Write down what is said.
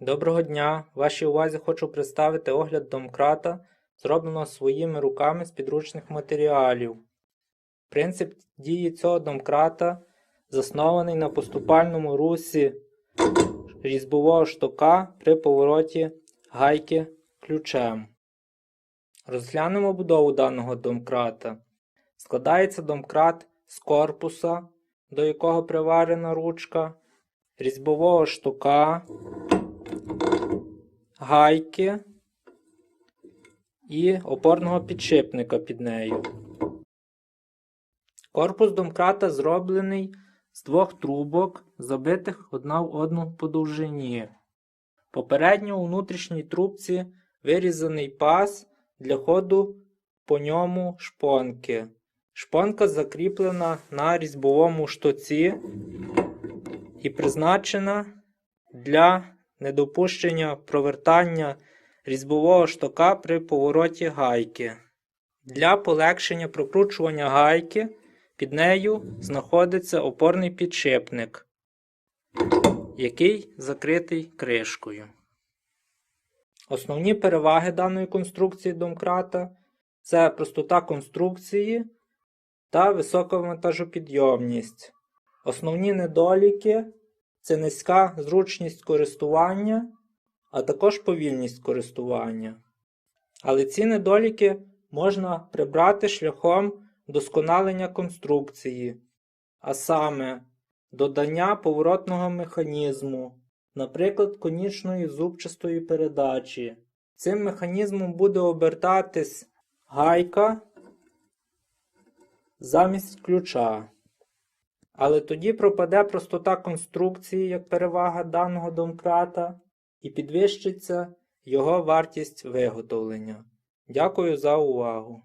Доброго дня! Вашій увазі хочу представити огляд домкрата, зробленого своїми руками з підручних матеріалів. Принцип дії цього домкрата заснований на поступальному русі різьбового штока при повороті гайки ключем. Розглянемо будову даного домкрата. Складається домкрат з корпуса, до якого приварена ручка, різьбового штока, гайки і опорного підшипника під нею. Корпус домкрата зроблений з двох трубок, забитих одна в одну по довжині. Попередньо у внутрішній трубці вирізаний паз для ходу по ньому шпонки. Шпонка закріплена на різьбовому штоці і призначена для недопущення провертання різьбового штока при повороті гайки. Для полегшення прокручування гайки під нею знаходиться опорний підшипник, який закритий кришкою. Основні переваги даної конструкції домкрата це простота конструкції та висока вантажопідйомність. Основні недоліки це низька зручність користування, а також повільність користування. Але ці недоліки можна прибрати шляхом вдосконалення конструкції, а саме додання поворотного механізму, наприклад, конічної зубчастої передачі. Цим механізмом буде обертатись гайка замість ключа. Але тоді пропаде простота конструкції як перевага даного домкрата і підвищиться його вартість виготовлення. Дякую за увагу!